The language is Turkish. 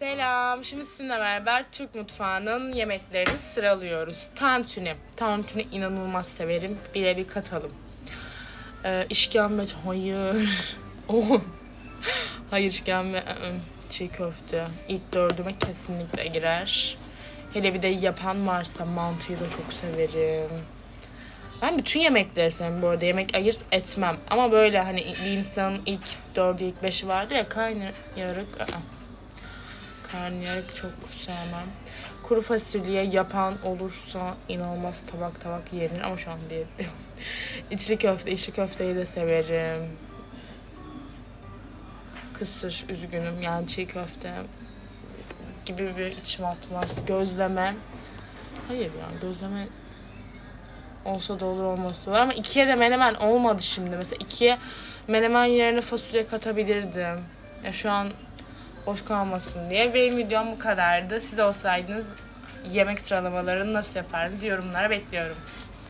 Selam. Şimdi sizinle beraber Türk mutfağının yemeklerini sıralıyoruz. Tantuni. Tantuni inanılmaz severim. Bire bir katalım. Ee, işkembe. Hayır. Oh. Hayır işkembe. ı-ı. Çiğ köfte. İlk dördüme kesinlikle girer. Hele bir de yapan varsa mantıyı da çok severim. Ben bütün yemekleri severim bu arada. Yemek ayırt etmem. Ama böyle hani bir insanın ilk dördü, ilk beşi vardır ya. Karnıyarık. ı-ı. Karnıyarık çok sevmem. Kuru fasulye yapan olursa inanılmaz tabak tabak yenir ama şu an değil. içli köfte, içli köfteyi de severim. Kısır, üzgünüm yani çiğ köfte gibi bir içime atmaz. Gözleme. Hayır yani gözleme olsa da olur olmasa da olur ama ikiye de menemen olmadı şimdi. Mesela ikiye menemen yerine fasulye katabilirdim. Ya şu an boş kalmasın diye. Benim videom bu kadardı. Siz olsaydınız yemek sıralamalarını nasıl yapardınız yorumlara bekliyorum.